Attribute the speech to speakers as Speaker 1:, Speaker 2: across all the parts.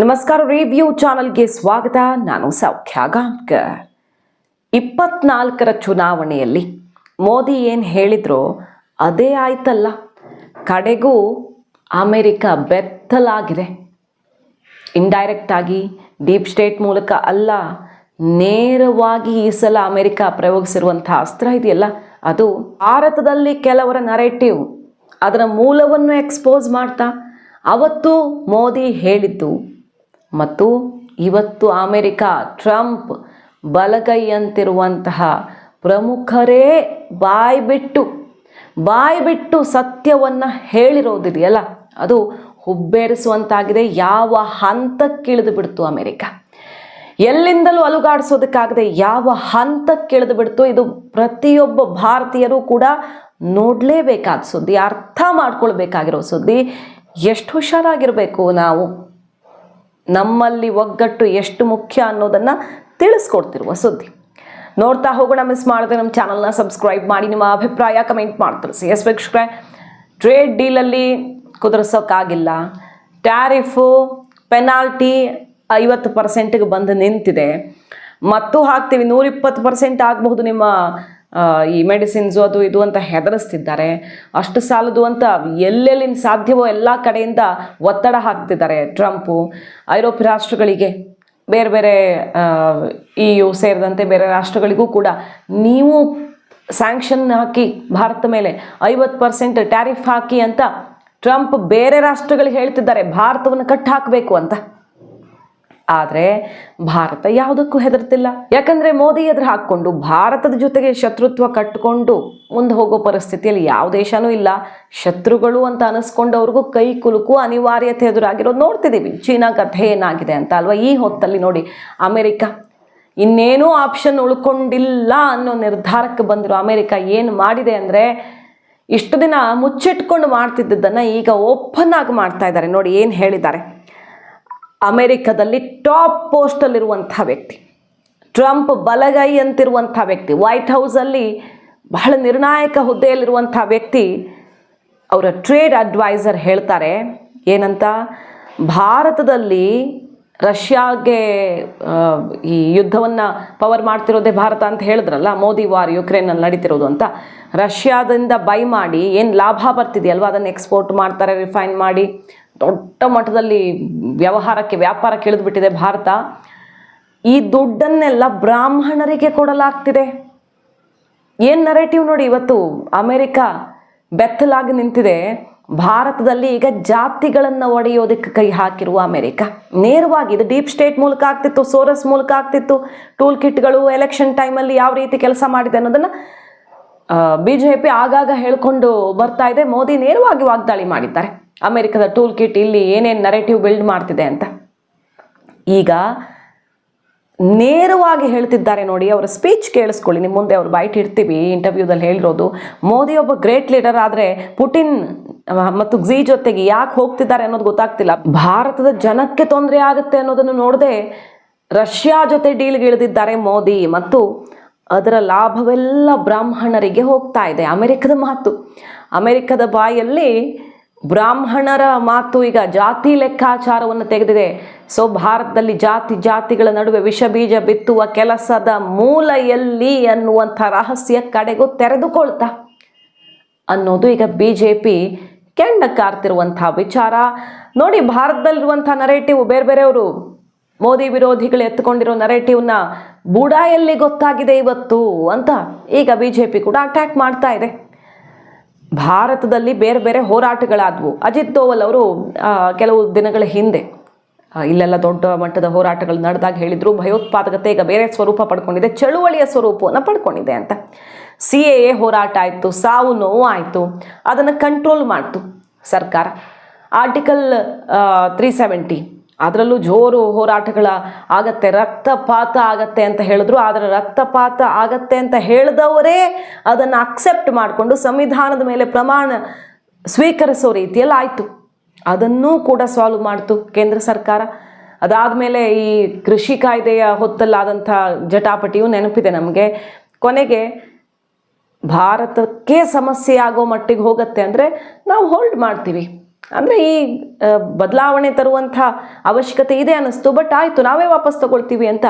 Speaker 1: ನಮಸ್ಕಾರ ರಿವ್ಯೂ ಚಾನಲ್ಗೆ ಸ್ವಾಗತ. ನಾನು ಸೌಖ್ಯ ಗಾಂಕರ್ ಇಪ್ಪತ್ನಾಲ್ಕರ ಚುನಾವಣೆಯಲ್ಲಿ ಮೋದಿ ಏನು ಹೇಳಿದ್ರೋ ಅದೇ ಆಯ್ತಲ್ಲ. ಕಡೆಗೂ ಅಮೆರಿಕ ಬೆತ್ತಲಾಗಿದೆ. ಇಂಡೈರೆಕ್ಟ್ ಆಗಿ ಡೀಪ್ ಸ್ಟೇಟ್ ಮೂಲಕ ಅಲ್ಲ, ನೇರವಾಗಿ ಈ ಸಲ ಅಮೆರಿಕ ಪ್ರಯೋಗಿಸಿರುವಂಥ ಅಸ್ತ್ರ ಇದೆಯಲ್ಲ, ಅದು ಭಾರತದಲ್ಲಿ ಕೆಲವರ ನರೇಟಿವ್ ಅದರ ಮೂಲವನ್ನು ಎಕ್ಸ್ಪೋಸ್ ಮಾಡ್ತಾ, ಅವತ್ತು ಮೋದಿ ಹೇಳಿದ್ದು ಮತ್ತು ಇವತ್ತು ಅಮೆರಿಕ ಟ್ರಂಪ್ ಬಲಗೈಯಂತಿರುವಂತಹ ಪ್ರಮುಖರೇ ಬಾಯಿ ಬಿಟ್ಟು ಬಾಯಿ ಬಿಟ್ಟು ಸತ್ಯವನ್ನು ಹೇಳಿರೋದಿದೆಯಲ್ಲ? ಅದು ಹುಬ್ಬೇರಿಸುವಂತಾಗಿದೆ, ಯಾವ ಹಂತಕ್ಕಿಳಿದು ಬಿಡ್ತು ಅಮೆರಿಕ? ಎಲ್ಲಿಂದಲೂ ಅಲುಗಾಡಿಸೋದಕ್ಕಾಗದೆ ಯಾವ ಹಂತಕ್ಕಿಳಿದು ಬಿಡ್ತು ಇದು ಪ್ರತಿಯೊಬ್ಬ ಭಾರತೀಯರು ಕೂಡ ನೋಡಲೇಬೇಕಾದ ಸುದ್ದಿ, ಅರ್ಥ ಮಾಡ್ಕೊಳ್ಬೇಕಾಗಿರೋ ಸುದ್ದಿ. ಎಷ್ಟು ಹುಷಾರಾಗಿರಬೇಕು ನಾವು? ನಮ್ಮಲ್ಲಿ ಒಗ್ಗಟ್ಟು ಎಷ್ಟು ಮುಖ್ಯ ಅನ್ನೋದನ್ನು ತಿಳಿಸ್ಕೊಡ್ತಿರುವ ಸುದ್ದಿ. ನೋಡ್ತಾ ಹೋಗೋಣ ಮಿಸ್ ಮಾಡಿದ್ರೆ ನಮ್ಮ ಚಾನಲ್ನ ಸಬ್ಸ್ಕ್ರೈಬ್ ಮಾಡಿ, ನಿಮ್ಮ ಅಭಿಪ್ರಾಯ ಕಮೆಂಟ್ ಮಾಡ್ತಿರಿಸಿ ಎಸ್ ವೀಕ್ಷಕರೇ ಟ್ರೇಡ್ ಡೀಲಲ್ಲಿ ಕುದುರಿಸೋಕ್ಕಾಗಿಲ್ಲ ಟ್ಯಾರಿಫು ಪೆನಾಲ್ಟಿ ಐವತ್ತು ಪರ್ಸೆಂಟಿಗೆ ಬಂದು ನಿಂತಿದೆ. ಮತ್ತು ಹಾಕ್ತೀವಿ, ನೂರಿಪ್ಪತ್ತು ಪರ್ಸೆಂಟ್ ಆಗಬಹುದು ನಿಮ್ಮ ಈ ಮೆಡಿಸಿನ್ಸು ಅದು ಇದು ಅಂತ ಹೆದರಿಸ್ತಿದ್ದಾರೆ. ಅಷ್ಟು ಸಾಲದು ಅಂತ ಎಲ್ಲೆಲ್ಲಿ ಸಾಧ್ಯವೋ ಎಲ್ಲ ಕಡೆಯಿಂದ ಒತ್ತಡ ಹಾಕ್ತಿದ್ದಾರೆ ಟ್ರಂಪು. ಐರೋಪ್ಯ ರಾಷ್ಟ್ರಗಳಿಗೆ ಬೇರೆ ಬೇರೆ ಇ ಯು ಸೇರಿದಂತೆ ಬೇರೆ ರಾಷ್ಟ್ರಗಳಿಗೂ ಕೂಡ ನೀವು ಸ್ಯಾಂಕ್ಷನ್ ಹಾಕಿ ಭಾರತ ಮೇಲೆ ಐವತ್ತು ಪರ್ಸೆಂಟ್ ಟ್ಯಾರಿಫ್ ಹಾಕಿ ಅಂತ ಟ್ರಂಪ್ ಬೇರೆ ರಾಷ್ಟ್ರಗಳಿಗೆ ಹೇಳ್ತಿದ್ದಾರೆ, ಭಾರತವನ್ನು ಕಟ್ ಹಾಕಬೇಕು ಅಂತ. ಆದರೆ ಭಾರತ ಯಾವುದಕ್ಕೂ ಹೆದರ್ತಿಲ್ಲ. ಯಾಕಂದರೆ ಮೋದಿ ಎದುರು ಹಾಕ್ಕೊಂಡು ಭಾರತದ ಜೊತೆಗೆ ಶತ್ರುತ್ವ ಕಟ್ಟಿಕೊಂಡು ಮುಂದೆ ಹೋಗೋ ಪರಿಸ್ಥಿತಿಯಲ್ಲಿ ಯಾವ ದೇಶನೂ ಇಲ್ಲ. ಶತ್ರುಗಳು ಅಂತ ಅನಿಸ್ಕೊಂಡವ್ರಿಗೂ ಕೈ ಕುಲುಕು ಅನಿವಾರ್ಯತೆ ಎದುರಾಗಿರೋದು ನೋಡ್ತಿದ್ದೀವಿ ಚೀನಾ ಕಥೆ ಏನಾಗಿದೆ ಅಂತ ಅಲ್ವಾ? ಈ ಹೊತ್ತಲ್ಲಿ ನೋಡಿ ಅಮೆರಿಕ. ಇನ್ನೇನೂ ಆಪ್ಷನ್ ಉಳ್ಕೊಂಡಿಲ್ಲ ಅನ್ನೋ ನಿರ್ಧಾರಕ್ಕೆ ಬಂದರು. ಅಮೆರಿಕ ಏನು ಮಾಡಿದೆ ಅಂದರೆ ಇಷ್ಟು ದಿನ ಮುಚ್ಚಿಟ್ಕೊಂಡು ಮಾಡ್ತಿದ್ದದ್ದನ್ನು ಈಗ ಓಪನ್ ಆಗಿ ಮಾಡ್ತಾ ಇದ್ದಾರೆ. ನೋಡಿ ಏನು ಹೇಳಿದ್ದಾರೆ. ಅಮೆರಿಕದಲ್ಲಿ ಟಾಪ್ ಪೋಸ್ಟಲ್ಲಿರುವಂಥ ವ್ಯಕ್ತಿ. ಟ್ರಂಪ್ ಬಲಗೈ ಅಂತಿರುವಂಥ ವ್ಯಕ್ತಿ. ವೈಟ್ ಹೌಸಲ್ಲಿ ಬಹಳ ನಿರ್ಣಾಯಕ ಹುದ್ದೆಯಲ್ಲಿರುವಂಥ ವ್ಯಕ್ತಿ ಅವರ ಟ್ರೇಡ್ ಅಡ್ವೈಸರ್ ಹೇಳ್ತಾರೆ, ಏನಂತ? ಭಾರತದಲ್ಲಿ ರಷ್ಯಾಗೆ ಈ ಯುದ್ಧವನ್ನು ಪವರ್ ಮಾಡ್ತಿರೋದೇ ಭಾರತ ಅಂತ ಹೇಳಿದ್ರಲ್ಲ, ಮೋದಿ ವಾರ್ ಯುಕ್ರೇನಲ್ಲಿ ನಡೀತಿರೋದು ಅಂತ. ರಷ್ಯಾದಿಂದ ಬೈ ಮಾಡಿ ಏನು ಲಾಭ ಬರ್ತಿದೆಯಲ್ವ ಅದನ್ನು ಎಕ್ಸ್ಪೋರ್ಟ್ ಮಾಡ್ತಾರೆ, ರಿಫೈನ್ ಮಾಡಿ? ದೊಡ್ಡ ಮಟ್ಟದಲ್ಲಿ ವ್ಯವಹಾರಕ್ಕೆ, ವ್ಯಾಪಾರಕ್ಕೆ ಕೇಳಿದ್ಬಿಟ್ಟಿದೆ ಭಾರತ. ಈ ದುಡ್ಡನ್ನೆಲ್ಲ ಬ್ರಾಹ್ಮಣರಿಗೆ ಕೊಡಲಾಗ್ತಿದೆ. ಏನು ನರೇಟಿವ್ ನೋಡಿ, ಇವತ್ತು ಅಮೆರಿಕ ಬೆತ್ತಲಾಗಿ ನಿಂತಿದೆ. ಭಾರತದಲ್ಲಿ ಈಗ ಜಾತಿಗಳನ್ನು ಒಡೆಯೋದಕ್ಕೆ ಕೈ ಹಾಕಿರುವ ಅಮೆರಿಕ. ನೇರವಾಗಿ ಇದು ಡೀಪ್ ಸ್ಟೇಟ್ ಮೂಲಕ ಆಗ್ತಿತ್ತು ಸೋರಸ್ ಮೂಲಕ ಆಗ್ತಿತ್ತು ಟೂಲ್ ಕಿಟ್ಗಳು ಎಲೆಕ್ಷನ್ ಟೈಮಲ್ಲಿ ಯಾವ ರೀತಿ ಕೆಲಸ ಮಾಡಿದೆ ಅನ್ನೋದನ್ನು ಬಿ ಆಗಾಗ ಹೇಳ್ಕೊಂಡು ಬರ್ತಾ ಇದೆ. ಮೋದಿ ನೇರವಾಗಿ ವಾಗ್ದಾಳಿ ಮಾಡಿದ್ದಾರೆ. ಅಮೆರಿಕದ ಟೂಲ್ ಕಿಟ್ ಇಲ್ಲಿ ಏನೇನು ನರೇಟಿವ್ ಬಿಲ್ಡ್ ಮಾಡ್ತಿದೆ ಅಂತ. ಈಗ ನೇರವಾಗಿ ಹೇಳ್ತಿದ್ದಾರೆ ನೋಡಿ, ಅವರ ಸ್ಪೀಚ್ ಕೇಳಿಸ್ಕೊಳ್ಳಿ. ನಿಮ್ಮ ಮುಂದೆ ಅವ್ರು ಬೈಟ್ ಇಡ್ತೀವಿ ಇಂಟರ್ವ್ಯೂದಲ್ಲಿ ಹೇಳಿರೋದು. ಮೋದಿ ಒಬ್ಬ ಗ್ರೇಟ್ ಲೀಡರ್ ಆದರೆ ಪುಟಿನ್ ಮತ್ತು ಝಿ ಜೊತೆಗೆ ಯಾಕೆ ಹೋಗ್ತಿದ್ದಾರೆ ಅನ್ನೋದು ಗೊತ್ತಾಗ್ತಿಲ್ಲ. ಭಾರತದ ಜನಕ್ಕೆ ತೊಂದರೆ ಆಗುತ್ತೆ ಅನ್ನೋದನ್ನು ನೋಡದೆ ರಷ್ಯಾ ಜೊತೆ ಡೀಲ್ಗೆ ಇಳಿದಿದ್ದಾರೆ ಮೋದಿ ಮತ್ತು ಅದರ ಲಾಭವೆಲ್ಲ ಬ್ರಾಹ್ಮಣರಿಗೆ ಹೋಗ್ತಾ ಇದೆ. ಅಮೆರಿಕದ ಮಾತು. ಅಮೆರಿಕದ ಬಾಯಲ್ಲಿ ಬ್ರಾಹ್ಮಣರ ಮಾತು ಈಗ ಜಾತಿ ಲೆಕ್ಕಾಚಾರವನ್ನು ತೆಗೆದಿದೆ. ಸೊ, ಭಾರತದಲ್ಲಿ ಜಾತಿ ಜಾತಿಗಳ ನಡುವೆ ವಿಷ ಬೀಜ ಬಿತ್ತುವ ಕೆಲಸದ ಮೂಲ ಎಲ್ಲಿ ಅನ್ನುವಂಥ ರಹಸ್ಯ ಕಡೆಗೂ ತೆರೆದುಕೊಳ್ತಾ ಅನ್ನೋದು ಈಗ ಬಿ ಜೆ ಪಿ ಕೆಂಡ ಕಾರ್ತಿರುವಂಥ ವಿಚಾರ. ನೋಡಿ, ಭಾರತದಲ್ಲಿರುವಂಥ ನರೇಟಿವ್ ಬೇರೆ ಬೇರೆಯವರು, ಮೋದಿ ವಿರೋಧಿಗಳು ಎತ್ಕೊಂಡಿರೋ ನರೇಟಿವ್ನ ಬುಡಾಯಲ್ಲಿ ಗೊತ್ತಾಗಿದೆ ಇವತ್ತು ಅಂತ ಈಗ ಬಿ ಕೂಡ ಅಟ್ಯಾಕ್ ಮಾಡ್ತಾ ಇದೆ. ಭಾರತದಲ್ಲಿ ಬೇರೆ ಬೇರೆ ಹೋರಾಟಗಳಾದವು. ಅಜಿತ್ ದೋವಲ್ ಅವರು ಕೆಲವು ದಿನಗಳ ಹಿಂದೆ ಇಲ್ಲೆಲ್ಲ ದೊಡ್ಡ ಮಟ್ಟದ ಹೋರಾಟಗಳು ನಡೆದಾಗ ಹೇಳಿದರು, ಭಯೋತ್ಪಾದಕತೆ ಈಗ ಬೇರೆ ಸ್ವರೂಪ ಪಡ್ಕೊಂಡಿದೆ, ಚಳುವಳಿಯ ಸ್ವರೂಪವನ್ನು ಪಡ್ಕೊಂಡಿದೆ ಅಂತ. ಸಿ ಎ ಎ ಹೋರಾಟ ಆಯಿತು, ಸಾವು ನೋವು ಆಯಿತು, ಅದನ್ನು ಕಂಟ್ರೋಲ್ ಮಾಡ್ತು ಸರ್ಕಾರ. ಆರ್ಟಿಕಲ್ ತ್ರೀ ಸೆವೆಂಟಿ ಅದರಲ್ಲೂ ಜೋರು ಹೋರಾಟಗಳ ಆಗತ್ತೆ, ರಕ್ತಪಾತ ಆಗತ್ತೆ ಅಂತ ಹೇಳಿದ್ರು. ಆದರೆ ರಕ್ತಪಾತ ಆಗತ್ತೆ ಅಂತ ಹೇಳಿದವರೇ ಅದನ್ನು ಅಕ್ಸೆಪ್ಟ್ ಮಾಡಿಕೊಂಡು ಸಂವಿಧಾನದ ಮೇಲೆ ಪ್ರಮಾಣ ಸ್ವೀಕರಿಸೋ ರೀತಿಯಲ್ಲಿ ಆಯಿತು. ಅದನ್ನೂ ಕೂಡ ಸಾಲ್ವ್ ಮಾಡ್ತು ಕೇಂದ್ರ ಸರ್ಕಾರ. ಅದಾದಮೇಲೆ ಈ ಕೃಷಿ ಕಾಯ್ದೆಯ ಹೊತ್ತಲ್ಲಾದಂಥ ಜಟಾಪಟಿಯು ನೆನಪಿದೆ ನಮಗೆ. ಕೊನೆಗೆ ಭಾರತಕ್ಕೆ ಸಮಸ್ಯೆ ಆಗೋ ಮಟ್ಟಿಗೆ ಹೋಗುತ್ತೆ ಅಂದರೆ ನಾವು ಹೋಲ್ಡ್ ಮಾಡ್ತೀವಿ. ಅಂದರೆ ಈ ಬದಲಾವಣೆ ತರುವಂಥ ಅವಶ್ಯಕತೆ ಇದೆ ಅನ್ನಿಸ್ತು. ಬಟ್ ಆಯಿತು, ನಾವೇ ವಾಪಸ್ ತಗೊಳ್ತೀವಿ ಅಂತ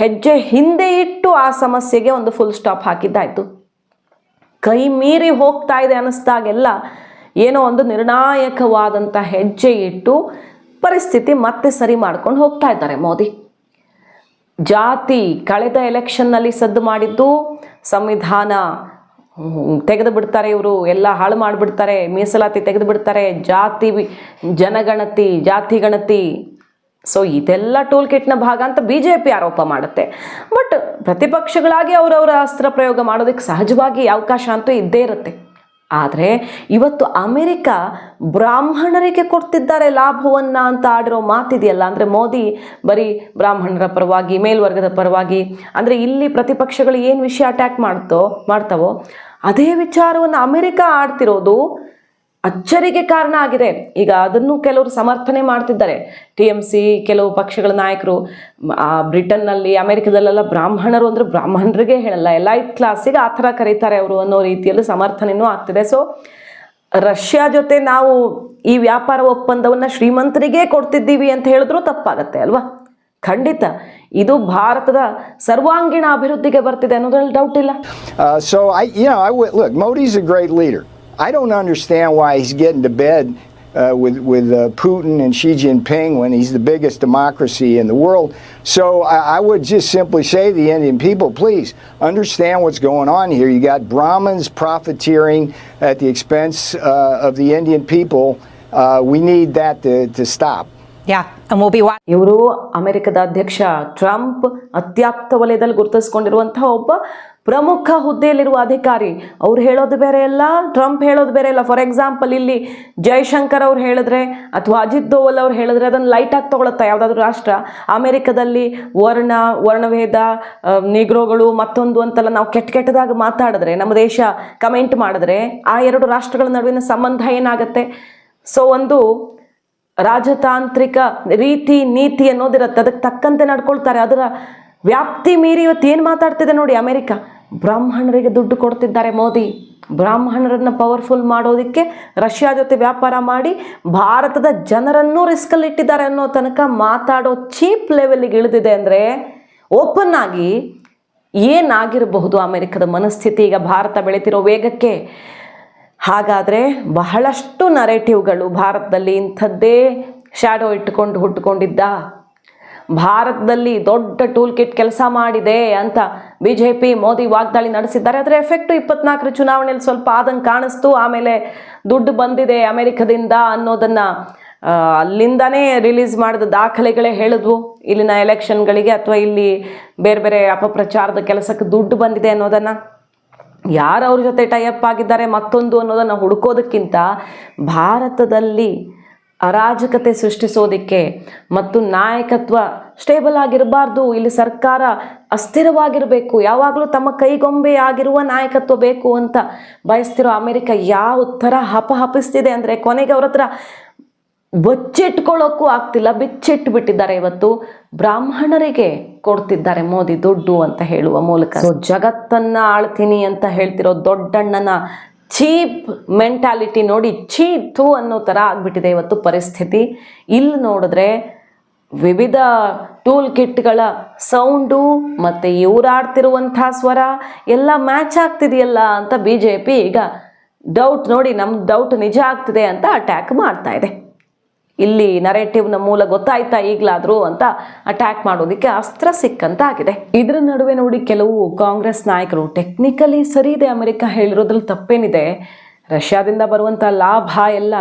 Speaker 1: ಹೆಜ್ಜೆ ಹಿಂದೆ ಇಟ್ಟು ಆ ಸಮಸ್ಯೆಗೆ ಒಂದು ಫುಲ್ ಸ್ಟಾಪ್ ಹಾಕಿದ್ದಾಯಿತು. ಕೈ ಮೀರಿ ಹೋಗ್ತಾ ಇದೆ ಅನ್ನಿಸ್ದಾಗೆಲ್ಲ ಏನೋ ಒಂದು ನಿರ್ಣಾಯಕವಾದಂಥ ಹೆಜ್ಜೆ ಇಟ್ಟು ಪರಿಸ್ಥಿತಿ ಮತ್ತೆ ಸರಿ ಮಾಡ್ಕೊಂಡು ಹೋಗ್ತಾ ಇದ್ದಾರೆ ಮೋದಿ. ಜಾತಿ ಕಳೆದ ಎಲೆಕ್ಷನ್ನಲ್ಲಿ ಸದ್ದು ಮಾಡಿದ್ದು, ಸಂವಿಧಾನ ತೆಗೆದು ಬಿಡ್ತಾರೆ ಇವರು. ಎಲ್ಲ ಹಾಳು ಮಾಡಿಬಿಡ್ತಾರೆ. ಮೀಸಲಾತಿ ತೆಗೆದು ಬಿಡ್ತಾರೆ ಜಾತಿ ಜನಗಣತಿ, ಜಾತಿ ಗಣತಿ. ಸೊ ಇದೆಲ್ಲ ಟೂಲ್ ಕಿಟ್ನ ಭಾಗ ಅಂತ ಬಿ ಜೆ ಪಿ ಆರೋಪ ಮಾಡುತ್ತೆ. ಬಟ್ ಪ್ರತಿಪಕ್ಷಗಳಾಗಿ ಅವರವರ ಅಸ್ತ್ರ ಪ್ರಯೋಗ ಮಾಡೋದಕ್ಕೆ ಸಹಜವಾಗಿ ಅವಕಾಶ ಅಂತೂ ಇದ್ದೇ ಇರುತ್ತೆ. ಆದರೆ ಇವತ್ತು ಅಮೆರಿಕ ಬ್ರಾಹ್ಮಣರಿಗೆ ಕೊಡ್ತಿದ್ದಾರೆ ಲಾಭವನ್ನು ಅಂತ ಆಡಿರೋ ಮಾತಿದೆಯಲ್ಲ? ಅಂದರೆ ಮೋದಿ ಬರೀ ಬ್ರಾಹ್ಮಣರ ಪರವಾಗಿ, ಮೇಲ್ವರ್ಗದ ಪರವಾಗಿ, ಅಂದರೆ ಇಲ್ಲಿ ಪ್ರತಿಪಕ್ಷಗಳು ಏನು ವಿಷಯ ಅಟ್ಯಾಕ್ ಮಾಡ್ತೋ ಮಾಡ್ತಾವೋ? ಅದೇ ವಿಚಾರವನ್ನು ಅಮೆರಿಕ ಆಡ್ತಿರೋದು ಅಚ್ಚರಿಗೆ ಕಾರಣ ಆಗಿದೆ. ಈಗ ಅದನ್ನು ಕೆಲವರು ಸಮರ್ಥನೆ ಮಾಡ್ತಿದ್ದಾರೆ. ಟಿ ಎಂ ಸಿ ಕೆಲವು ಪಕ್ಷಗಳ ನಾಯಕರು ಬ್ರಿಟನ್ನಲ್ಲಿ, ಅಮೆರಿಕದಲ್ಲೆಲ್ಲ ಬ್ರಾಹ್ಮಣರು ಅಂದರೆ ಬ್ರಾಹ್ಮಣರಿಗೆ ಹೇಳಲ್ಲ, ಎಲೈಟ್ ಕ್ಲಾಸಿಗೆ ಆ ಥರ ಕರೀತಾರೆ ಅವರು ಅನ್ನೋ ರೀತಿಯಲ್ಲಿ ಸಮರ್ಥನೆಯೂ ಆಗ್ತಿದೆ. ಸೊ ರಷ್ಯಾ ಜೊತೆ ನಾವು ಈ ವ್ಯಾಪಾರ ಒಪ್ಪಂದವನ್ನು ಶ್ರೀಮಂತರಿಗೆ ಕೊಡ್ತಿದ್ದೀವಿ ಅಂತ ಹೇಳಿದ್ರೂ ತಪ್ಪಾಗತ್ತೆ ಅಲ್ವಾ? ಖಂಡಿತ. ಇದು ಭಾರತದ ಸರ್ವಾಂಗೀಣ ಅಭಿವೃದ್ಧಿಗೆ ಬರ್ತಿದೆ ಅನ್ನೋದ್ರಲ್ಲಿ ಡೌಟ್ ಇಲ್ಲ
Speaker 2: Uh, so I, you know, I would look. Modi's a great leader. I don't understand why he's getting to bed uh, with with uh, Putin and Xi Jinping when he's the biggest democracy in the world. So I, I would just simply say to the Indian people, please understand what's going on here. You got Brahmins profiteering at the expense uh, of the Indian people. Uh, we need that to, to stop.
Speaker 3: Watching.
Speaker 1: ಇವರು ಅಮೆರಿಕದ ಅಧ್ಯಕ್ಷ Trump ಅತ್ಯಾಪ್ತ ವಲಯದಲ್ಲಿ ಗುರುತಿಸ್ಕೊಂಡಿರುವಂತಹ ಒಬ್ಬ ಪ್ರಮುಖ ಹುದ್ದೆಯಲ್ಲಿರುವ ಅಧಿಕಾರಿ. ಅವ್ರು ಹೇಳೋದು ಬೇರೆ ಇಲ್ಲ ಟ್ರಂಪ್ ಹೇಳೋದು ಬೇರೆ ಇಲ್ಲ ಫಾರ್ ಎಕ್ಸಾಂಪಲ್ ಇಲ್ಲಿ ಜೈಶಂಕರ್ ಅವ್ರು ಹೇಳಿದ್ರೆ ಅಥವಾ ಅಜಿತ್ ದೋವಲ್ ಅವ್ರು ಹೇಳಿದ್ರೆ ಅದನ್ನು ಲೈಟಾಗಿ ತೊಗೊಳುತ್ತೆ ಯಾವುದಾದ್ರೂ ರಾಷ್ಟ್ರ? ಅಮೆರಿಕದಲ್ಲಿ ವರ್ಣ, ವರ್ಣಭೇದ ನಿಗ್ರೋಗಳು ಮತ್ತೊಂದು ಅಂತೆಲ್ಲ ನಾವು ಕೆಟ್ಟ ಕೆಟ್ಟದಾಗಿ ಮಾತಾಡಿದ್ರೆ, ನಮ್ಮ ದೇಶ ಕಮೆಂಟ್ ಮಾಡಿದ್ರೆ ಆ ಎರಡು ರಾಷ್ಟ್ರಗಳ ನಡುವಿನ ಸಂಬಂಧ ಏನಾಗುತ್ತೆ? ಸೊ ಒಂದು ರಾಜತಾಂತ್ರಿಕ ರೀತಿ, ನೀತಿ ಅನ್ನೋದಿರುತ್ತೆ. ಅದಕ್ಕೆ ತಕ್ಕಂತೆ ನಡ್ಕೊಳ್ತಾರೆ. ಅದರ ವ್ಯಾಪ್ತಿ ಮೀರಿ ಇವತ್ತು ಏನು ಮಾತಾಡ್ತಿದೆ ನೋಡಿ ಅಮೆರಿಕ. ಬ್ರಾಹ್ಮಣರಿಗೆ ದುಡ್ಡು ಕೊಡ್ತಿದ್ದಾರೆ ಮೋದಿ. ಬ್ರಾಹ್ಮಣರನ್ನು ಪವರ್ಫುಲ್ ಮಾಡೋದಕ್ಕೆ ರಷ್ಯಾ ಜೊತೆ ವ್ಯಾಪಾರ ಮಾಡಿ ಭಾರತದ ಜನರನ್ನೂ ರಿಸ್ಕಲ್ಲಿ ಇಟ್ಟಿದ್ದಾರೆ ಅನ್ನೋ ತನಕ ಮಾತಾಡೋ ಚೀಪ್ ಲೆವೆಲ್ಗೆ ಇಳಿದಿದೆ ಅಂದರೆ ಓಪನ್ ಆಗಿ ಏನಾಗಿರಬಹುದು ಅಮೆರಿಕದ ಮನಸ್ಥಿತಿ? ಈಗ ಭಾರತ ಬೆಳೀತಿರೋ ವೇಗಕ್ಕೆ ಹಾಗಾದರೆ ಬಹಳಷ್ಟು ನರೇಟಿವ್ಗಳು ಭಾರತದಲ್ಲಿ ಇಂಥದ್ದೇ ಶ್ಯಾಡೋ ಇಟ್ಕೊಂಡು ಹುಟ್ಟುಕೊಂಡಿದ್ದ. ಭಾರತದಲ್ಲಿ ದೊಡ್ಡ ಟೂಲ್ ಕಿಟ್ ಕೆಲಸ ಮಾಡಿದೆ ಅಂತ ಬಿ ಜೆ ಪಿ ಮೋದಿ ವಾಗ್ದಾಳಿ ನಡೆಸಿದ್ದಾರೆ. ಅದರ ಎಫೆಕ್ಟು ಇಪ್ಪತ್ನಾಲ್ಕರ ಚುನಾವಣೆಯಲ್ಲಿ ಸ್ವಲ್ಪ ಆದಂಗೆ ಕಾಣಿಸ್ತು. ಆಮೇಲೆ ದುಡ್ಡು ಬಂದಿದೆ ಅಮೆರಿಕದಿಂದ ಅನ್ನೋದನ್ನು ಅಲ್ಲಿಂದಾನೇ ರಿಲೀಸ್ ಮಾಡಿದ ದಾಖಲೆಗಳೇ ಹೇಳಿದ್ವು. ಇಲ್ಲಿನ ಎಲೆಕ್ಷನ್ಗಳಿಗೆ ಅಥವಾ ಇಲ್ಲಿ ಬೇರೆ ಬೇರೆ ಅಪಪ್ರಚಾರದ ಕೆಲಸಕ್ಕೆ ದುಡ್ಡು ಬಂದಿದೆ ಅನ್ನೋದನ್ನು. ಯಾರು ಅವ್ರ ಜೊತೆ ಟೈಅಪ್ ಆಗಿದ್ದಾರೆ ಮತ್ತೊಂದು ಅನ್ನೋದನ್ನು ಹುಡುಕೋದಕ್ಕಿಂತ ಭಾರತದಲ್ಲಿ ಅರಾಜಕತೆ ಸೃಷ್ಟಿಸೋದಕ್ಕೆ ಮತ್ತು ನಾಯಕತ್ವ ಸ್ಟೇಬಲ್ ಆಗಿರಬಾರ್ದು. ಇಲ್ಲಿ ಸರ್ಕಾರ ಅಸ್ಥಿರವಾಗಿರಬೇಕು. ಯಾವಾಗಲೂ ತಮ್ಮ ಕೈಗೊಂಬೆ ಆಗಿರುವ ನಾಯಕತ್ವ ಬೇಕು ಅಂತ ಬಯಸ್ತಿರೋ ಅಮೆರಿಕ ಯಾವ ಥರ ಹಪಹಪಿಸ್ತಿದೆ ಅಂದರೆ ಕೊನೆಗೆ ಅವ್ರ ಹತ್ರ ಬಚ್ಚಿಟ್ಕೊಳ್ಳೋಕ್ಕೂ ಆಗ್ತಿಲ್ಲ ಬಿಚ್ಚಿಟ್ಟು ಬಿಟ್ಟಿದ್ದಾರೆ ಇವತ್ತು. ಬ್ರಾಹ್ಮಣರಿಗೆ ಕೊಡ್ತಿದ್ದಾರೆ ಮೋದಿ ದುಡ್ಡು ಅಂತ ಹೇಳುವ ಮೂಲಕ. ಸೊ ಜಗತ್ತನ್ನ ಆಳ್ತೀನಿ ಅಂತ ಹೇಳ್ತಿರೋ ದೊಡ್ಡಣ್ಣನ ಚೀಪ್ ಮೆಂಟಾಲಿಟಿ ನೋಡಿ ಚೀತು ಅನ್ನೋ ಥರ ಆಗಿಬಿಟ್ಟಿದೆ ಇವತ್ತು ಪರಿಸ್ಥಿತಿ. ಇಲ್ಲಿ ನೋಡಿದ್ರೆ ವಿವಿಧ ಟೂಲ್ ಕಿಟ್ಗಳ ಸೌಂಡು ಮತ್ತು ಇವರಾಡ್ತಿರುವಂಥ ಸ್ವರ ಎಲ್ಲ ಮ್ಯಾಚ್ ಆಗ್ತಿದೆಯಲ್ಲ ಅಂತ ಬಿ ಜೆ ಪಿ ಈಗ ಡೌಟ್ ನೋಡಿ ನಮ್ಮ ಡೌಟ್ ನಿಜ ಆಗ್ತಿದೆ ಅಂತ ಅಟ್ಯಾಕ್ ಮಾಡ್ತಾ ಇದೆ. ಇಲ್ಲಿ ನರೇಟಿವ್ನ ಮೂಲ ಗೊತ್ತಾಯ್ತಾ ಈಗಲಾದರೂ ಅಂತ ಅಟ್ಯಾಕ್ ಮಾಡೋದಕ್ಕೆ ಅಸ್ತ್ರ ಸಿಕ್ಕಂತ ಆಗಿದೆ ಇದರ ನಡುವೆ ನೋಡಿ ಕೆಲವು ಕಾಂಗ್ರೆಸ್ ನಾಯಕರು ಟೆಕ್ನಿಕಲಿ ಸರಿ ಇದೆ ಅಮೆರಿಕ ಹೇಳಿರೋದ್ರಲ್ಲಿ ತಪ್ಪೇನಿದೆ. ರಷ್ಯಾದಿಂದ ಬರುವಂಥ ಲಾಭ ಎಲ್ಲ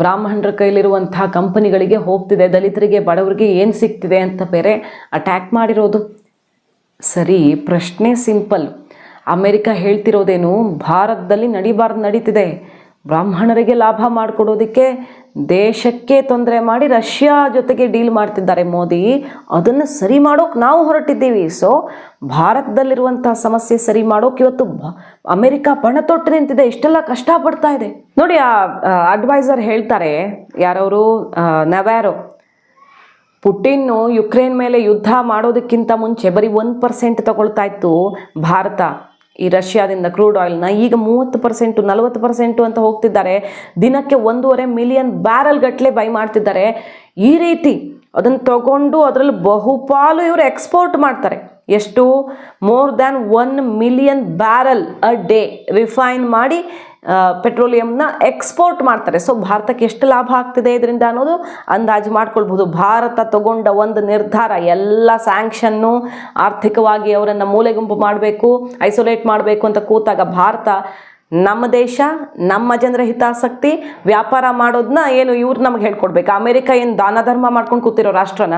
Speaker 1: ಬ್ರಾಹ್ಮಣರ ಕೈಲಿರುವಂಥ ಕಂಪನಿಗಳಿಗೆ ಹೋಗ್ತಿದೆ. ದಲಿತರಿಗೆ, ಬಡವರಿಗೆ ಏನು ಸಿಗ್ತಿದೆ ಅಂತ ಬೇರೆ ಅಟ್ಯಾಕ್ ಮಾಡಿರೋದು. ಸರಿ, ಪ್ರಶ್ನೆ ಸಿಂಪಲ್ ಅಮೆರಿಕ ಹೇಳ್ತಿರೋದೇನು ಭಾರತದಲ್ಲಿ ನಡಿಬಾರ್ದು ನಡೀತಿದೆ. ಬ್ರಾಹ್ಮಣರಿಗೆ ಲಾಭ ಮಾಡಿಕೊಡೋದಕ್ಕೆ ದೇಶಕ್ಕೆ ತೊಂದರೆ ಮಾಡಿ ರಷ್ಯಾ ಜೊತೆಗೆ ಡೀಲ್ ಮಾಡ್ತಿದ್ದಾರೆ ಮೋದಿ. ಅದನ್ನು ಸರಿ ಮಾಡೋಕೆ ನಾವು ಹೊರಟಿದ್ದೀವಿ. ಸೊ ಭಾರತದಲ್ಲಿರುವಂಥ ಸಮಸ್ಯೆ ಸರಿ ಮಾಡೋಕೆ ಇವತ್ತು ಅಮೆರಿಕ ಪಣ ತೊಟ್ಟು ನಿಂತಿದೆ. ಇಷ್ಟೆಲ್ಲ ಕಷ್ಟಪಡ್ತಾ ಇದೆ. ನೋಡಿ, ಆ ಅಡ್ವೈಸರ್ ಹೇಳ್ತಾರೆ, ಯಾರವರು ನವ್ಯಾರೋ ಪುಟಿನ್ನು ಯುಕ್ರೇನ್ ಮೇಲೆ ಯುದ್ಧ ಮಾಡೋದಕ್ಕಿಂತ ಮುಂಚೆ ಬರೀ ಒಂದು ಪರ್ಸೆಂಟ್ ಭಾರತ. ಈ ರಷ್ಯಾದಿಂದ ಕ್ರೂಡ್ ಆಯಿಲ್ನ ಈಗ ಮೂವತ್ತು ಪರ್ಸೆಂಟು, ನಲವತ್ತು ಪರ್ಸೆಂಟು ಅಂತ ಹೋಗ್ತಿದ್ದಾರೆ. ದಿನಕ್ಕೆ ಒಂದೂವರೆ ಮಿಲಿಯನ್ ಬ್ಯಾರಲ್ ಗಟ್ಟಲೆ ಬೈ ಮಾಡ್ತಿದ್ದಾರೆ. ಈ ರೀತಿ ಅದನ್ನು ತಗೊಂಡು ಅದರಲ್ಲಿ ಬಹುಪಾಲು ಇವರು ಎಕ್ಸ್ಪೋರ್ಟ್ ಮಾಡ್ತಾರೆ. ಎಷ್ಟು? More than one million barrel a day refine ಮಾಡಿ ಪೆಟ್ರೋಲಿಯಂನ ಎಕ್ಸ್ಪೋರ್ಟ್ ಮಾಡ್ತಾರೆ. ಸೊ ಭಾರತಕ್ಕೆ ಎಷ್ಟು ಲಾಭ ಆಗ್ತಿದೆ ಇದರಿಂದ ಅನ್ನೋದು ಅಂದಾಜು ಮಾಡ್ಕೊಳ್ಬೋದು. ಭಾರತ ತಗೊಂಡ ಒಂದು ನಿರ್ಧಾರ, ಎಲ್ಲ ಸ್ಯಾಂಕ್ಷನ್ನು ಆರ್ಥಿಕವಾಗಿ ಅವರನ್ನು ಮೂಲೆಗುಂಪು ಮಾಡಬೇಕು, ಐಸೋಲೇಟ್ ಮಾಡಬೇಕು ಅಂತ ಕೂತಾಗ ಭಾರತ ನಮ್ಮ ದೇಶ, ನಮ್ಮ ಜನರ ಹಿತಾಸಕ್ತಿ, ವ್ಯಾಪಾರ ಮಾಡೋದನ್ನ ಏನು ಇವ್ರು ನಮ್ಗೆ ಹೇಳ್ಕೊಡ್ಬೇಕು. ಅಮೇರಿಕ ಏನು ದಾನ ಧರ್ಮ ಮಾಡ್ಕೊಂಡು ಕೂತಿರೋ ರಾಷ್ಟ್ರನ,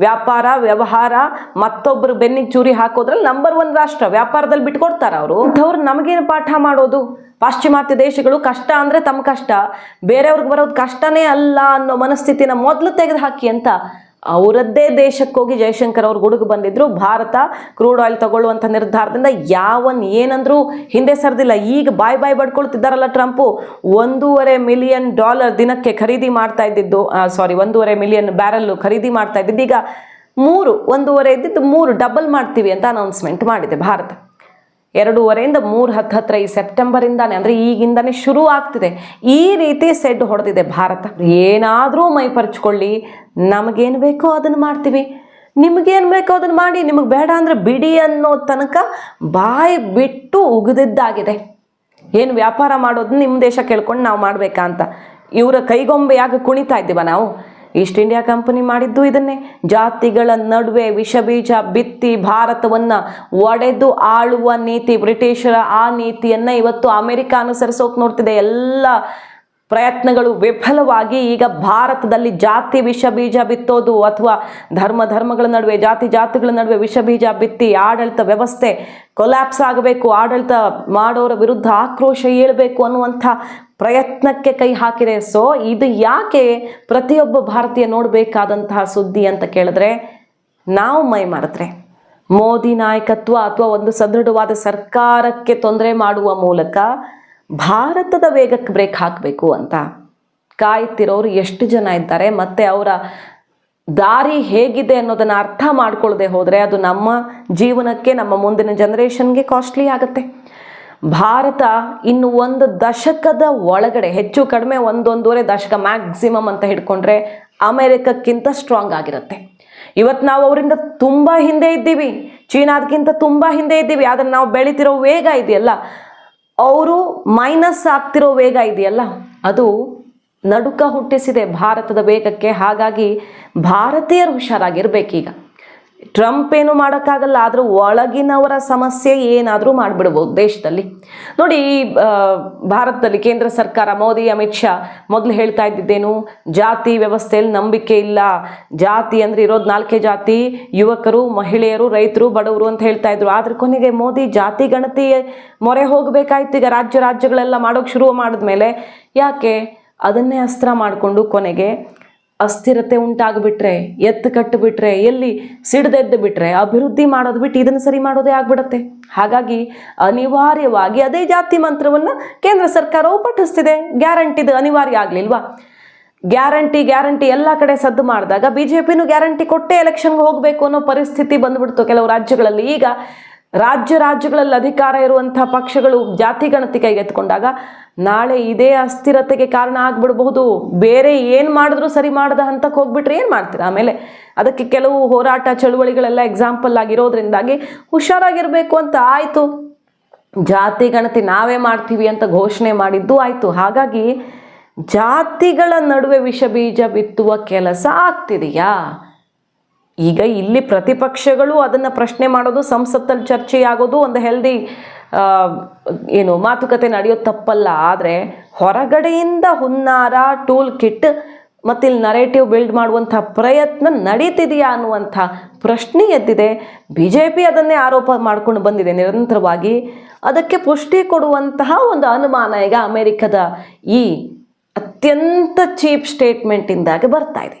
Speaker 1: ವ್ಯಾಪಾರ, ವ್ಯವಹಾರ ಮತ್ತೊಬ್ಬರು ಬೆನ್ನಿಗೆ ಚೂರಿ ಹಾಕೋದ್ರಲ್ಲಿ ನಂಬರ್ ಒನ್ ರಾಷ್ಟ್ರ. ವ್ಯಾಪಾರದಲ್ಲಿ ಬಿಟ್ಕೊಡ್ತಾರೆ ಅವರು. ಅಂಥವ್ರು ನಮಗೇನು ಪಾಠ ಮಾಡೋದು? ಪಾಶ್ಚಿಮಾತ್ಯ ದೇಶಗಳು ಕಷ್ಟ ಅಂದರೆ ತಮ್ಮ ಕಷ್ಟ. ಬೇರೆಯವ್ರಿಗೆ ಬರೋದು ಕಷ್ಟನೇ ಅಲ್ಲ ಅನ್ನೋ ಮನಸ್ಥಿತಿನ ಮೊದಲು ತೆಗೆದು ಹಾಕಿ ಅಂತ ಅವರದ್ದೇ ದೇಶಕ್ಕೆ ಹೋಗಿ ಜಯಶಂಕರ್ ಅವರು ಗುಡುಗು ಬಂದಿದ್ರು. ಭಾರತ ಕ್ರೂಡ್ ಆಯಿಲ್ ತಗೊಳ್ಳುವಂಥ ನಿರ್ಧಾರದಿಂದ ಯಾವನ್ ಏನಂದ್ರೂ ಹಿಂದೆ ಸರಿದಿಲ್ಲ. ಈಗ ಬಾಯ್ ಬಾಯ್ ಬಡ್ಕೊಳ್ತಿದ್ದಾರಲ್ಲ ಟ್ರಂಪು. ಒಂದೂವರೆ ಮಿಲಿಯನ್ ಡಾಲರ್ ದಿನಕ್ಕೆ ಖರೀದಿ ಮಾಡ್ತಾ ಇದ್ದಿದ್ದು ಸಾರಿ ಒಂದೂವರೆ ಮಿಲಿಯನ್ ಬ್ಯಾರಲ್ಲು ಖರೀದಿ ಮಾಡ್ತಾ ಇದ್ದಿದ್ದು. ಈಗ ಮೂರು, ಒಂದೂವರೆ ಇದ್ದಿದ್ದು ಮೂರು, ಡಬಲ್ ಮಾಡ್ತೀವಿ ಅಂತ ಅನೌನ್ಸ್ಮೆಂಟ್ ಮಾಡಿದೆ ಭಾರತ. ಎರಡೂವರೆಯಿಂದ ಮೂರು ಹತ್ತು ಹತ್ರ ಈ ಸೆಪ್ಟೆಂಬರಿಂದಾನೆ, ಅಂದರೆ ಈಗಿಂದಾನೆ ಶುರು ಆಗ್ತಿದೆ. ಈ ರೀತಿ ಸೆಡ್ ಹೊಡೆದಿದೆ ಭಾರತ. ಏನಾದರೂ ಮೈ ಪರ್ಚ್ಕೊಳ್ಳಿ ನಮಗೇನು ಬೇಕೋ ಅದನ್ನು ಮಾಡ್ತೀವಿ. ನಿಮಗೇನು ಬೇಕೋ ಅದನ್ನು ಮಾಡಿ. ನಿಮಗೆ ಬೇಡ ಅಂದರೆ ಬಿಡಿ ಅನ್ನೋ ತನಕ ಬಾಯಿ ಬಿಟ್ಟು ಉಗಿದಿದ್ದಾಗಿದೆ. ಏನು ವ್ಯಾಪಾರ ಮಾಡೋದನ್ನ ನಿಮ್ಮ ದೇಶ ಕೇಳ್ಕೊಂಡು ನಾವು ಮಾಡಬೇಕಾ ಅಂತ. ಇವರ ಕೈಗೊಂಬೆಯಾಗಿ ಕುಣಿತಾ ಇದ್ದೀವ ನಾವು. ಈಸ್ಟ್ ಇಂಡಿಯಾ ಕಂಪನಿ ಮಾಡಿದ್ದು ಇದನ್ನೇ. ಜಾತಿಗಳ ನಡುವೆ ವಿಷಬೀಜ ಬಿತ್ತಿ ಭಾರತವನ್ನು ಒಡೆದು ಆಳುವ ನೀತಿ, ಬ್ರಿಟಿಷರ ಆ ನೀತಿಯನ್ನು ಇವತ್ತು ಅಮೆರಿಕ ಅನುಸರಿಸೋಕೆ ನೋಡ್ತಿದೆ. ಎಲ್ಲ ಪ್ರಯತ್ನಗಳು ವಿಫಲವಾಗಿ ಈಗ ಭಾರತದಲ್ಲಿ ಜಾತಿ ವಿಷ ಬೀಜ ಬಿತ್ತೋದು ಅಥವಾ ಧರ್ಮ, ಧರ್ಮಗಳ ನಡುವೆ, ಜಾತಿ, ಜಾತಿಗಳ ನಡುವೆ ವಿಷ ಬೀಜ ಬಿತ್ತಿ ಆಡಳಿತ ವ್ಯವಸ್ಥೆ ಕೊಲ್ಯಾಪ್ಸ್ ಆಗಬೇಕು, ಆಡಳಿತ ಮಾಡೋರ ವಿರುದ್ಧ ಆಕ್ರೋಶ ಏಳಬೇಕು ಅನ್ನುವಂಥ ಪ್ರಯತ್ನಕ್ಕೆ ಕೈ ಹಾಕಿದೆ. ಸೊ ಇದು ಯಾಕೆ ಪ್ರತಿಯೊಬ್ಬ ಭಾರತೀಯ ನೋಡಬೇಕಾದಂತಹ ಸುದ್ದಿ ಅಂತ ಕೇಳಿದ್ರೆ, ನಾವು ಮೈ ಮರೆತ್ರೆ. ಮೋದಿ ನಾಯಕತ್ವ ಅಥವಾ ಒಂದು ಸದೃಢವಾದ ಸರ್ಕಾರಕ್ಕೆ ತೊಂದರೆ ಮಾಡುವ ಮೂಲಕ ಭಾರತದ ವೇಗಕ್ಕೆ ಬ್ರೇಕ್ ಹಾಕಬೇಕು ಅಂತ ಕಾಯ್ತಿರೋರು ಎಷ್ಟು ಜನ ಇದ್ದಾರೆ, ಮತ್ತು ಅವರ ದಾರಿ ಹೇಗಿದೆ ಅನ್ನೋದನ್ನು ಅರ್ಥ ಮಾಡ್ಕೊಳ್ಳದೆ ಹೋದರೆ ಅದು ನಮ್ಮ ಜೀವನಕ್ಕೆ, ನಮ್ಮ ಮುಂದಿನ ಜನ್ರೇಷನ್ಗೆ ಕಾಸ್ಟ್ಲಿ ಆಗುತ್ತೆ. ಭಾರತ ಇನ್ನು ಒಂದು ದಶಕದ ಒಳಗಡೆ, ಹೆಚ್ಚು ಕಡಿಮೆ ಒಂದೊಂದೂವರೆ ದಶಕ ಮ್ಯಾಕ್ಸಿಮಮ್ ಅಂತ ಹಿಡ್ಕೊಂಡ್ರೆ ಅಮೆರಿಕಕ್ಕಿಂತ ಸ್ಟ್ರಾಂಗ್ ಆಗಿರುತ್ತೆ. ಇವತ್ತು ನಾವು ಅವರಿಂದ ತುಂಬ ಹಿಂದೆ ಇದ್ದೀವಿ ಚೀನಾದಕ್ಕಿಂತ ತುಂಬ ಹಿಂದೆ ಇದ್ದೀವಿ, ಆದರೆ ನಾವು ಬೆಳಿತಿರೋ ವೇಗ ಇದೆಯಲ್ಲ? ಅವರು ಮೈನಸ್ ಆಗ್ತಿರೋ ವೇಗ ಇದೆಯಲ್ಲ? ಅದು ನಡುಕ ಹುಟ್ಟಿಸಿದೆ ಭಾರತದ ವೇಗಕ್ಕೆ, ಹಾಗಾಗಿ ಭಾರತೀಯರು ಹುಷಾರಾಗಿರ್ಬೇಕೀಗ. ಟ್ರಂಪ್ ಏನು ಮಾಡೋಕ್ಕಾಗಲ್ಲ, ಆದರೂ ಒಳಗಿನವರ ಸಮಸ್ಯೆ ಏನಾದರೂ ಮಾಡಿಬಿಡ್ಬೋದು ದೇಶದಲ್ಲಿ. ನೋಡಿ ಭಾರತದಲ್ಲಿ ಕೇಂದ್ರ ಸರ್ಕಾರ, ಮೋದಿ, ಅಮಿತ್ ಶಾ, ಮೊದಲು ಹೇಳ್ತಾ ಇದ್ದಿದ್ದೇನು, ಜಾತಿ ವ್ಯವಸ್ಥೆಯಲ್ಲಿ ನಂಬಿಕೆ ಇಲ್ಲ. ಜಾತಿ ಅಂದರೆ ಇರೋದು ನಾಲ್ಕೇ ಜಾತಿ, ಯುವಕರು, ಮಹಿಳೆಯರು, ರೈತರು, ಬಡವರು ಅಂತ ಹೇಳ್ತಾ ಇದ್ರು. ಆದ್ರೆ ಕೊನೆಗೆ ಮೋದಿ ಜಾತಿ ಗಣತಿ ಮೊರೆ ಹೋಗಬೇಕಾಯ್ತು. ಈಗ ರಾಜ್ಯ ರಾಜ್ಯಗಳೆಲ್ಲ ಮಾಡೋಕೆ ಶುರು ಮಾಡಿದ್ಮೇಲೆ ಯಾಕೆ ಅದನ್ನೇ ಅಸ್ತ್ರ ಮಾಡಿಕೊಂಡು ಕೊನೆಗೆ ಅಸ್ಥಿರತೆ ಉಂಟಾಗ್ಬಿಟ್ರೆ, ಎತ್ತು ಕಟ್ಟಿಬಿಟ್ರೆ, ಎಲ್ಲಿ ಸಿಡ್ದೆದ್ದು ಬಿಟ್ರೆ, ಅಭಿವೃದ್ಧಿ ಮಾಡೋದು ಬಿಟ್ಟು ಇದನ್ನು ಸರಿ ಮಾಡೋದೇ ಆಗ್ಬಿಡತ್ತೆ. ಹಾಗಾಗಿ ಅನಿವಾರ್ಯವಾಗಿ ಅದೇ ಜಾತಿ ಮಂತ್ರವನ್ನು ಕೇಂದ್ರ ಸರ್ಕಾರವು ಪಠಿಸ್ತಿದೆ ಗ್ಯಾರಂಟಿದು ಅನಿವಾರ್ಯ ಆಗಲಿಲ್ವಾ? ಗ್ಯಾರಂಟಿ ಗ್ಯಾರಂಟಿ ಎಲ್ಲ ಕಡೆ ಸದ್ದು ಮಾಡಿದಾಗ ಬಿ ಜೆ ಪಿನೂ ಗ್ಯಾರಂಟಿ ಕೊಟ್ಟೇ ಎಲೆಕ್ಷನ್ಗೆ ಹೋಗಬೇಕು ಅನ್ನೋ ಪರಿಸ್ಥಿತಿ ಬಂದ್ಬಿಡ್ತು ಕೆಲವು ರಾಜ್ಯಗಳಲ್ಲಿ. ಈಗ ರಾಜ್ಯ ರಾಜ್ಯಗಳಲ್ಲಿ ಅಧಿಕಾರ ಇರುವಂತಹ ಪಕ್ಷಗಳು ಜಾತಿ ಗಣತಿ ಕೈಗೆತ್ಕೊಂಡಾಗ ನಾಳೆ ಇದೇ ಅಸ್ಥಿರತೆಗೆ ಕಾರಣ ಆಗ್ಬಿಡಬಹುದು. ಬೇರೆ ಏನು ಮಾಡಿದ್ರು ಸರಿ ಮಾಡದ ಹಂತಕ್ಕೆ ಹೋಗ್ಬಿಟ್ರೆ ಏನು ಮಾಡ್ತೀರಾ? ಆಮೇಲೆ ಅದಕ್ಕೆ ಕೆಲವು ಹೋರಾಟ ಚಳುವಳಿಗಳೆಲ್ಲ ಎಕ್ಸಾಂಪಲ್ ಆಗಿರೋದ್ರಿಂದಾಗಿ ಹುಷಾರಾಗಿರಬೇಕು ಅಂತ ಆಯಿತು. ಜಾತಿ ಗಣತಿ ನಾವೇ ಮಾಡ್ತೀವಿ ಅಂತ ಘೋಷಣೆ ಮಾಡಿದ್ದು ಆಯಿತು. ಹಾಗಾಗಿ ಜಾತಿಗಳ ನಡುವೆ ವಿಷ ಬೀಜ ಬಿತ್ತುವ ಕೆಲಸ ಆಗ್ತಿದೆಯಾ? ಈಗ ಇಲ್ಲಿ ಪ್ರತಿಪಕ್ಷಗಳು ಅದನ್ನು ಪ್ರಶ್ನೆ ಮಾಡೋದು, ಸಂಸತ್ತಲ್ಲಿ ಚರ್ಚೆಯಾಗೋದು ಒಂದು ಹೆಲ್ದಿ ಏನು ಮಾತುಕತೆ ನಡೆಯೋದು ತಪ್ಪಲ್ಲ. ಆದರೆ ಹೊರಗಡೆಯಿಂದ ಹುನ್ನಾರ ಟೂಲ್ ಕಿಟ್ ಮತ್ತು ಇಲ್ಲಿ ನರೇಟಿವ್ ಬಿಲ್ಡ್ ಮಾಡುವಂಥ ಪ್ರಯತ್ನ ನಡೀತಿದೆಯಾ ಅನ್ನುವಂಥ ಪ್ರಶ್ನೆ ಎದ್ದಿದೆ. ಬಿ ಜೆ ಪಿ ಅದನ್ನೇ ಆರೋಪ ಮಾಡ್ಕೊಂಡು ಬಂದಿದೆ ನಿರಂತರವಾಗಿ. ಅದಕ್ಕೆ ಪುಷ್ಟಿ ಕೊಡುವಂತಹ ಒಂದು ಅನುಮಾನ ಈಗ ಅಮೆರಿಕದ ಈ ಅತ್ಯಂತ ಚೀಪ್ ಸ್ಟೇಟ್ಮೆಂಟಿಂದಾಗಿ ಬರ್ತಾ ಇದೆ.